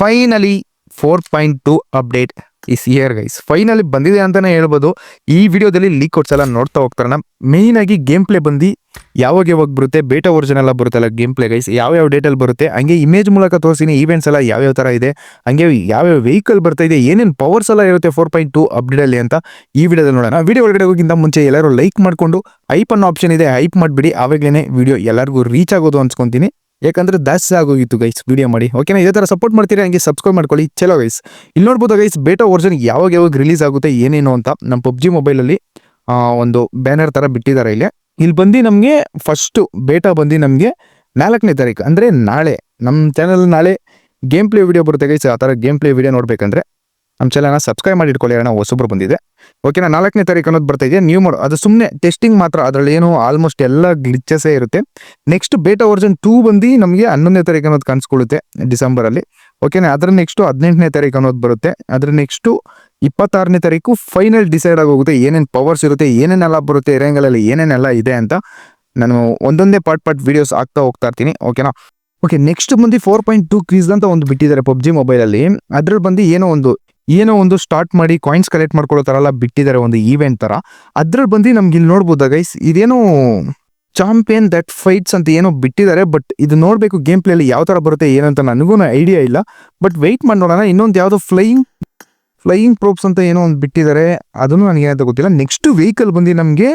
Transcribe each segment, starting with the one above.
Finally four point two update is here guys finally ಬಂದಿದೆ ಅಂತಾನೆ ಹೇಳ್ಬೋದು. ಈ ವಿಡಿಯೋದಲ್ಲಿ ಲೀಕ್ ಕೊಡ್ಸ್ ಎಲ್ಲ ನೋಡ್ತಾ ಹೋಗ್ತಾರಣ. ಮೇಯ್ನ್ ಆಗಿ ಗೇಮ್ ಪ್ಲೇ ಬಂದು ಯಾವಾಗ ಯಾವಾಗ ಬರುತ್ತೆ ಬೇಟಾ ವರ್ಜನ್ ಎಲ್ಲ ಬರುತ್ತಲ್ಲ ಗೇಮ್ ಪ್ಲೇ ಗೈಸ್ ಯಾವ ಯಾವ ಡೇಟಲ್ಲಿ ಬರುತ್ತೆ? ಹಂಗೆ ಇಮೇಜ್ ಮೂಲಕ ತೋರಿಸಿನಿ ಈವೆಂಟ್ಸ್ ಎಲ್ಲ ಯಾವ್ಯಾವ ಥರ ಇದೆ, ಹಂಗೆ ಯಾವ್ಯಾವ ವೆಹಿಕಲ್ ಬರ್ತಾ ಇದೆ, ಏನೇನು ಪವರ್ಸ್ ಎಲ್ಲ ಇರುತ್ತೆ ಫೋರ್ ಪಾಯಿಂಟ್ ಟು ಅಪ್ಡೇಟಲ್ಲಿ ಅಂತ ಈ ವಿಡಿಯೋದಲ್ಲಿ ನೋಡೋಣ. ವಿಡಿಯೋ ಒಳಗಡೆ ಹೋಗಿಂತ ಮುಂಚೆ ಎಲ್ಲರೂ ಲೈಕ್ ಮಾಡಿಕೊಂಡು ಹೈಪ್ ಅನ್ನೋ ಆಪ್ಷನ್ ಇದೆ ಹೈಪ್ ಮಾಡಿಬಿಡಿ. ಆವಾಗಲೇ ವಿಡಿಯೋ ಎಲ್ಲರಿಗೂ ರೀಚ್ ಆಗೋದು ಅನ್ಸ್ಕೊಂತೀನಿ. ಯಾಕಂದ್ರೆ ದಾಸ್ತಿ ಆಗೋಗಿತ್ತು ಗೈಸ್ ವಿಡಿಯೋ ಮಾಡಿ. ಓಕೆನಾ ಇದೇ ಥರ ಸಪೋರ್ಟ್ ಮಾಡ್ತೀರಾ ಹಂಗೆ ಸಬ್ಸ್ಕ್ರೈಬ್ ಮಾಡ್ಕೊಳ್ಳಿ. ಚಲೋ ಗೈಸ್ ಇಲ್ಲಿ ನೋಡ್ಬೋದು ಗೈಸ್ ಬೇಟಾ ವರ್ಷನ್ ಯಾವಾಗ ಯಾವಾಗ ರಿಲೀಸ್ ಆಗುತ್ತೆ, ಏನೇನು ಅಂತ ನಮ್ಮ ಪಬ್ಜಿ ಮೊಬೈಲಲ್ಲಿ ಒಂದು ಬ್ಯಾನರ್ ಥರ ಬಿಟ್ಟಿದ್ದಾರೆ ಇಲ್ಲಿ. ಇಲ್ಲಿ ಬಂದು ನಮಗೆ ಫಸ್ಟು ಬೇಟಾ ಬಂದು ನಮಗೆ ನಾಲ್ಕನೇ ತಾರೀಕು, ಅಂದರೆ ನಾಳೆ ನಮ್ಮ ಚಾನಲ್ ನಾಳೆ ಗೇಮ್ ಪ್ಲೇ ವಿಡಿಯೋ ಬರುತ್ತೆ ಗೈಸ್ ಆ ಥರ ಗೇಮ್ ಪ್ಲೇ ವಿಡಿಯೋ ನೋಡಬೇಕಂದ್ರೆ ನಮ್ಮ ಚಾನಲ್ನ ಸಬ್ಸ್ಕ್ರೈಬ್ ಮಾಡಿ ಇಟ್ಕೊಳ್ಳಿ ಅಣ್ಣ, ಹೊಸೊಬ್ರು ಬಂದಿದೆ. ಓಕೆನಾ ನಾಲ್ಕನೇ ತಾರೀಕು ಅನ್ನೋದು ಬರ್ತಾ ಇದೆ ನೀವು ಮಾಡೋ, ಅದು ಸುಮ್ಮನೆ ಟೆಸ್ಟಿಂಗ್ ಮಾತ್ರ, ಅದರಲ್ಲಿ ಏನು ಆಲ್ಮೋಸ್ಟ್ ಎಲ್ಲ ಗ್ಲಿಚಸ್ಸೇ ಇರುತ್ತೆ. ನೆಕ್ಸ್ಟ್ ಬೇಟಾ ವರ್ಜನ್ ಟೂ ಬಂದು ನಮಗೆ ಹನ್ನೊಂದನೇ ತಾರೀಕು ಅನ್ನೋದು ಕಾಣಿಸ್ಕೊಳ್ಳುತ್ತೆ ಡಿಸೆಂಬರಲ್ಲಿ ಓಕೆನಾ ಅದರ ನೆಕ್ಸ್ಟು ಹದಿನೆಂಟನೇ ತಾರೀಕು ಅನ್ನೋದು ಬರುತ್ತೆ. ಅದರ ನೆಕ್ಸ್ಟು ಇಪ್ಪತ್ತಾರನೇ ತಾರೀಕು ಫೈನಲ್ ಡಿಸೈಡ್ ಆಗೋಗುತ್ತೆ. ಏನೇನು ಪವರ್ಸ್ ಇರುತ್ತೆ, ಏನೇನೆಲ್ಲ ಬರುತ್ತೆ ರೇಂಗಲಲ್ಲಿ ಏನೇನೆಲ್ಲ ಇದೆ ಅಂತ ನಾನು ಒಂದೊಂದೇ ಪಾರ್ಟ್ ಪಾರ್ಟ್ ವೀಡಿಯೋಸ್ ಆಗ್ತಾ ಹೋಗ್ತಾ ಇರ್ತೀನಿ. ಓಕೆನಾ ಓಕೆ ನೆಕ್ಸ್ಟ್ ಬಂದು ಫೋರ್ ಪಾಯಿಂಟ್ ಟೂ ಕ್ರೀಸ್ ಅಂತ ಒಂದು ಬಿಟ್ಟಿದ್ದಾರೆ ಪಬ್ಜಿ ಮೊಬೈಲಲ್ಲಿ ಅದ್ರಲ್ಲಿ ಬಂದು ಏನೋ ಒಂದು ಏನೋ ಒಂದು ಸ್ಟಾರ್ಟ್ ಮಾಡಿ ಕಾಯಿನ್ಸ್ ಕಲೆಕ್ಟ್ ಮಾಡ್ಕೊಳ್ಳೋ ಥರ ಎಲ್ಲ ಬಿಟ್ಟಿದ್ದಾರೆ ಒಂದು ಈವೆಂಟ್ ಥರ ಅದ್ರಲ್ಲಿ ಬಂದು ನಮ್ಗೆ ಇಲ್ಲಿ ನೋಡ್ಬೋದಾ ಗೈಸ್ ಇದೇನೋ ಚಾಂಪಿಯನ್ ದಟ್ ಫೈಟ್ಸ್ ಅಂತ ಏನೋ ಬಿಟ್ಟಿದ್ದಾರೆ ಬಟ್ ಇದು ನೋಡಬೇಕು ಗೇಮ್ ಪ್ಲೇಲಿ ಯಾವ ಥರ ಬರುತ್ತೆ, ಏನಂತ ನನಗೂ ಐಡಿಯಾ ಇಲ್ಲ. ಬಟ್ ವೆಯ್ಟ್ ಮಾಡಿ ನೋಡೋಣ, ಇನ್ನೊಂದು ಯಾವುದೋ ಫ್ಲೈಯಿಂಗ್ ಫ್ಲೈಯಿಂಗ್ ಪ್ರೋಪ್ಸ್ ಅಂತ ಏನೋ ಒಂದು ಬಿಟ್ಟಿದ್ದಾರೆ, ಅದನ್ನು ನನಗೆ ಏನಂತ ಗೊತ್ತಿಲ್ಲ. ನೆಕ್ಸ್ಟ್ ವೆಹಿಕಲ್ ಬಂದು ನಮಗೆ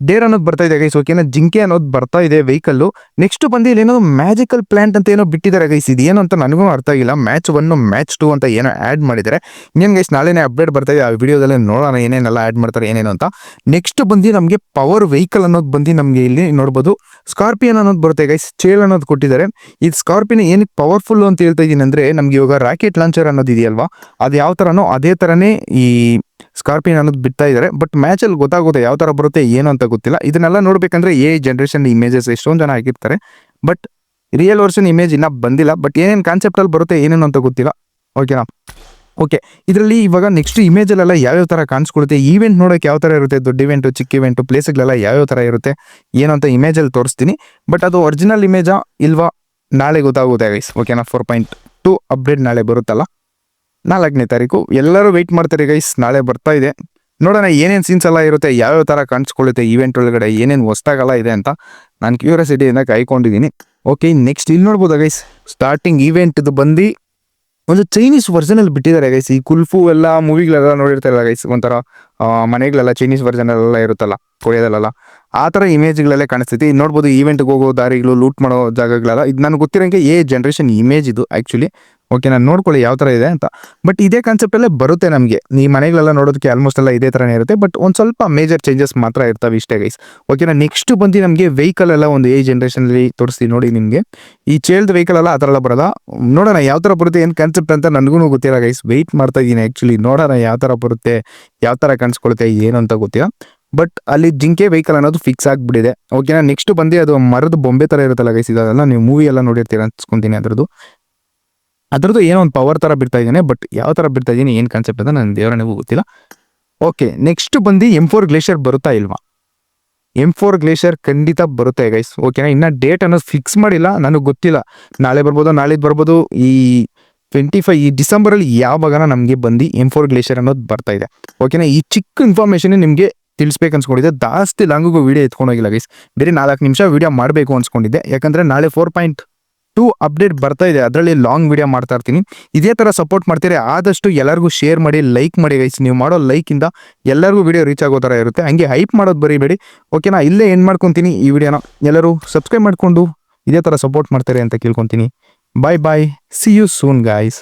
ಡೇರ್ ಅನ್ನೋದು ಬರ್ತಾ ಇದೆ ಗೈಸ್ ಓಕೆನಾ ಜಿಂಕೆ ಅನ್ನೋದು ಬರ್ತಾ ಇದೆ ವೆಹಿಕಲ್ಲು ನೆಕ್ಸ್ಟ್ ಬಂದು ಇಲ್ಲಿ ಏನೋ ಮ್ಯಾಜಿಕಲ್ ಪ್ಲಾಂಟ್ ಅಂತ ಏನೋ ಬಿಟ್ಟಿದ್ದಾರೆ ಗೈಸ್ ಇದು ಏನು ಅಂತ ನನಗೂ ಅರ್ಥ ಆಗಿಲ್ಲ. ಮ್ಯಾಚ್ ಒನ್ ಮ್ಯಾಚ್ ಟು ಅಂತ ಏನೋ ಆ್ಯಡ್ ಮಾಡಿದ್ದಾರೆ. ಇನ್ನೇನು ಗೈಸ್ ನಾಳೆನೇ ಅಪ್ಡೇಟ್ ಬರ್ತಾ ಇದೆ, ಆ ವಿಡಿಯೋದಲ್ಲಿ ನೋಡೋಣ ಏನೇನೆಲ್ಲ ಆ್ಯಡ್ ಮಾಡ್ತಾರೆ, ಏನೇನು ಅಂತ. ನೆಕ್ಸ್ಟ್ ಬಂದು ನಮಗೆ ಪವರ್ ವೆಹಿಕಲ್ ಅನ್ನೋದು ಬಂದು ನಮಗೆ ಇಲ್ಲಿ ನೋಡ್ಬೋದು. ಸ್ಕಾರ್ಪಿಯನ್ ಅನ್ನೋದು ಬರುತ್ತೆ ಗೈಸ್ ಚೇಲ್ ಅನ್ನೋದು ಕೊಟ್ಟಿದ್ದಾರೆ. ಈ ಸ್ಕಾರ್ಪಿಯನ್ ಏನಕ್ಕೆ ಪವರ್ಫುಲ್ ಅಂತ ಹೇಳ್ತಾ ಇದ್ದೀನಿ ಅಂದರೆ, ನಮಗೆ ಇವಾಗ ರಾಕೆಟ್ ಲಾಂಚರ್ ಅನ್ನೋದು ಇದೆಯಲ್ವಾ? ಅದು ಯಾವ ಥರನೋ ಅದೇ ಥರನೇ ಈ ಸ್ಕಾರ್ಪಿಯನ್ ಅನ್ನೋದು ಬಿಡ್ತಾ ಇದ್ದಾರೆ ಬಟ್ ಮ್ಯಾಚಲ್ಲಿ ಗೊತ್ತಾಗುತ್ತೆ ಯಾವ ಥರ ಬರುತ್ತೆ, ಏನು ಅಂತ ಗೊತ್ತಿಲ್ಲ. ಇದನ್ನೆಲ್ಲ ನೋಡ್ಬೇಕಂದ್ರೆ ಎ ಜನ್ರೇಷನ್ ಇಮೇಜಸ್ ಎಷ್ಟೊಂದು ಜನ ಆಗಿರ್ತಾರೆ ಬಟ್ ರಿಯಲ್ ವರ್ಷನ್ ಇಮೇಜ್ ಇನ್ನೂ ಬಂದಿಲ್ಲ. ಬಟ್ ಏನೇನು ಕಾನ್ಸೆಪ್ಟಲ್ಲಿ ಬರುತ್ತೆ, ಏನೇನು ಅಂತ ಗೊತ್ತಿಲ್ಲ. ಓಕೆನಾ ಓಕೆ ಇದರಲ್ಲಿ ಇವಾಗ ನೆಕ್ಸ್ಟ್ ಇಮೇಜಲ್ಲೆಲ್ಲ ಯಾವ್ಯಾವ ಥರ ಕಾಣಿಸ್ಕೊಳುತ್ತೆ ಈವೆಂಟ್ ನೋಡೋಕೆ ಯಾವ ಥರ ಇರುತ್ತೆ? ದೊಡ್ಡ ಇವೆಂಟು ಚಿಕ್ಕ ಇವೆಂಟು ಪ್ಲೇಸ್ಗಳೆಲ್ಲ ಯಾವ್ಯಾವ ಥರ ಇರುತ್ತೆ? ಏನು ಅಂತ ಇಮೇಜಲ್ಲಿ ತೋರಿಸ್ತೀನಿ. ಬಟ್ ಅದು ಒರಿಜಿನಲ್ ಇಮೇಜಾ ಇಲ್ವಾ? ನಾಳೆ ಗೊತ್ತಾಗುತ್ತೆ ಗೈಸ್ ಓಕೆನಾ ಫೋರ್ ಪಾಯಿಂಟ್ ಟು ಅಪ್ಡೇಟ್ ನಾಳೆ ಬರುತ್ತಲ್ಲ. ನಾಲ್ಕನೇ ತಾರೀಕು. ಎಲ್ಲರೂ ವೆಯ್ಟ್ ಮಾಡ್ತಾರೆ ಗೈಸ್ ನಾಳೆ ಬರ್ತಾ ಇದೆ. ನೋಡೋಣ ಏನೇನು ಸೀನ್ಸ್ ಎಲ್ಲ ಇರುತ್ತೆ, ಯಾವ್ಯಾವ ಥರ ಕಾಣಿಸ್ಕೊಳ್ಳುತ್ತೆ ಈವೆಂಟ್ ಒಳಗಡೆ ಏನೇನು ಹೊಸ್ದಾಗೆಲ್ಲ ಇದೆ ಅಂತ ನಾನು ಕ್ಯೂರಿಯಾಸಿಟಿಯಿಂದ ಕಾಯ್ಕೊಂಡಿದ್ದೀನಿ. ಓಕೆ ನೆಕ್ಸ್ಟ್ ಇಲ್ಲಿ ನೋಡ್ಬೋದು ಗೈಸ್ ಸ್ಟಾರ್ಟಿಂಗ್ ಈವೆಂಟ್ದು ಬಂದು ಒಂದು ಚೈನೀಸ್ ವರ್ಜನಲ್ಲಿ ಬಿಟ್ಟಿದ್ದಾರೆ ಗೈಸ್ ಈ ಕುಲ್ಫು ಎಲ್ಲ ಮೂವಿಗಳೆಲ್ಲ ನೋಡಿರ್ತಾರಲ್ಲ ಗೈಸ್ ಒಂಥರ ಮನೆಗಳೆಲ್ಲ ಚೈನೀಸ್ ವರ್ಜನ್ ಎಲ್ಲ ಇರುತ್ತಲ್ಲ ಕೊರಿಯಾದಲ್ಲೆಲ್ಲ ಆ ಥರ ಇಮೇಜ್ಗಳಲ್ಲೇ ಕಾಣಿಸ್ತೈತಿ ನೋಡ್ಬೋದು ಈವೆಂಟ್ಗೆ ಹೋಗೋ ದಾರಿಗಳು ಲೂಟ್ ಮಾಡೋ ಜಾಗಗಳೆಲ್ಲ. ಇದು ನನಗೆ ಗೊತ್ತಿರೋಂಗೆ ಎ ಜನ್ರೇಷನ್ ಇಮೇಜ್ ಇದು ಆ್ಯಕ್ಚುಲಿ ಓಕೆ ನಾನು ನೋಡ್ಕೊಳ್ಳಿ ಯಾವ ಥರ ಇದೆ ಅಂತ. ಬಟ್ ಇದೇ ಕಾನ್ಸೆಪ್ಟಲ್ಲೇ ಬರುತ್ತೆ ನಮಗೆ. ಈ ಮನೆಗಳೆಲ್ಲ ನೋಡೋದಕ್ಕೆ ಆಲ್ಮೋಸ್ಟ್ ಎಲ್ಲ ಇದೇ ಥರನೇ ಇರುತ್ತೆ ಬಟ್ ಒಂದು ಸ್ವಲ್ಪ ಮೇಜರ್ ಚೇಂಜಸ್ ಮಾತ್ರ ಇರ್ತವೆ ಇಷ್ಟೇ ಗೈಸ್ ಓಕೆನಾ ನೆಕ್ಸ್ಟ್ ಬಂದು ನಮಗೆ ವೆಹಿಕಲ್ ಎಲ್ಲ ಒಂದು ಏ ಜನ್ರೇಷನಲ್ಲಿ ತೋರಿಸ್ತೀವಿ ನೋಡಿ ನಿಮಗೆ. ಈ ಚೇಲ್ಡ್ ವೆಹಿಕಲ್ ಎಲ್ಲ ಆ ಥರ ಎಲ್ಲ ಬರೋಲ್ಲ ನೋಡೋಣ ಯಾವ ಥರ ಬರುತ್ತೆ, ಏನು ಕಾನ್ಸೆಪ್ಟ್ ಅಂತ ನನಗೂ ಗೊತ್ತಿಲ್ಲ ಗೈಸ್ ವೆಯ್ಟ್ ಮಾಡ್ತಾ ಇದ್ದೀನಿ ಆ್ಯಕ್ಚುಲಿ ನೋಡೋಣ ಯಾವ ಥರ ಬರುತ್ತೆ, ಯಾವ ಥರ ಕಾಣಿಸ್ಕೊಳುತ್ತೆ, ಏನು ಅಂತ ಗೊತ್ತಿಲ್ಲ. ಬಟ್ ಅಲ್ಲಿ ಜಿಂಕೆ ವೆಹಿಕಲ್ ಅನ್ನೋದು ಫಿಕ್ಸ್ ಆಗಿಬಿಟ್ಟಿದೆ. ಓಕೆನಾ ನೆಕ್ಸ್ಟ್ ಬಂದು ಅದು ಮರದ ಬೊಂಬೆ ಥರ ಇರುತ್ತಲ್ಲ ಗೈಸ್ ಇದೆಲ್ಲ ನೀವು ಮೂವಿ ಎಲ್ಲ ನೋಡಿರ್ತೀರ ಅನ್ಸ್ಕೊಂತೀನಿ ಅದ್ರದ್ದು. ಅದ್ರದ್ದು ಏನೋ ಒಂದು ಪವರ್ ಥರ ಬಿಡ್ತಾ ಇದ್ದೇನೆ ಬಟ್ ಯಾವ ಥರ ಬಿಡ್ತಾ ಇದ್ದೀನಿ, ಏನು ಕಾನ್ಸೆಪ್ಟ್ ಅಂತ ನನ್ನ ದೇವರ ನೀವು ಗೊತ್ತಿಲ್ಲ. ಓಕೆ ನೆಕ್ಸ್ಟ್ ಬಂದು ಎಂ ಫೋರ್ ಗ್ಲೇಷಿಯರ್ ಬರುತ್ತಾ ಇಲ್ವಾ? ಎಂ ಫೋರ್ ಗ್ಲೇಷಿಯರ್ ಖಂಡಿತ ಬರುತ್ತೆ ಗೈಸ್ ಓಕೆನಾ ಇನ್ನ ಡೇಟ್ ಅನ್ನೋದು ಫಿಕ್ಸ್ ಮಾಡಿಲ್ಲ, ನನಗೆ ಗೊತ್ತಿಲ್ಲ. ನಾಳೆ ಬರ್ಬೋದು ನಾಳಿದ್ದು ಬರ್ಬೋದು, ಈ ಟ್ವೆಂಟಿ ಫೈವ್ ಈ ಡಿಸೆಂಬರಲ್ಲಿ ಯಾವಾಗನ ನಮಗೆ ಬಂದು ಎಂ ಫೋರ್ ಗ್ಲೇಷಿಯರ್ ಅನ್ನೋದು ಬರ್ತಾ ಇದೆ. ಓಕೆನಾ ಈ ಚಿಕ್ಕ ಇನ್ಫಾರ್ಮೇಷನ್ ನಿಮಗೆ ತಿಳಿಸ್ಬೇಕು ಅನ್ಸ್ಕೊಂಡಿದ್ದೆ. ಜಾಸ್ತಿ ಲಾಂಗಿಗೂ ವಿಡಿಯೋ ಎತ್ಕೊಂಡೋಗಿಲ್ಲ ಗೈಸ್ ಬೇರೆ ನಾಲ್ಕು ನಿಮಿಷ ವಿಡಿಯೋ ಮಾಡಬೇಕು ಅನ್ಸ್ಕೊಂಡಿದ್ದೆ. ಯಾಕಂದರೆ ನಾಳೆ ಫೋರ್ ಪಾಯಿಂಟ್ ಟೂ ಅಪ್ಡೇಟ್ ಬರ್ತಾ ಇದೆ. ಅದರಲ್ಲಿ ಲಾಂಗ್ ವಿಡಿಯೋ ಮಾಡ್ತಾ ಇರ್ತೀನಿ. ಇದೇ ಥರ ಸಪೋರ್ಟ್ ಮಾಡ್ತೀರಿ, ಆದಷ್ಟು ಎಲ್ಲರಿಗೂ ಶೇರ್ ಮಾಡಿ ಲೈಕ್ ಮಾಡಿ ಗೈಸ್ ನೀವು ಮಾಡೋ ಲೈಕಿಂದ ಎಲ್ಲರಿಗೂ ವಿಡಿಯೋ ರೀಚ್ ಆಗೋ ಥರ ಇರುತ್ತೆ. ಹಂಗೆ ಹೈಪ್ ಮಾಡೋದು ಬರೀಬೇಡಿ ಓಕೆನಾ ಇಲ್ಲೇ ಏನು ಮಾಡ್ಕೊತೀನಿ ಈ ವಿಡಿಯೋನ ಎಲ್ಲರೂ ಸಬ್ಸ್ಕ್ರೈಬ್ ಮಾಡಿಕೊಂಡು ಇದೇ ಥರ ಸಪೋರ್ಟ್ ಮಾಡ್ತಾರೆ ಅಂತ ಕೇಳ್ಕೊತೀನಿ. Bye bye see you soon guys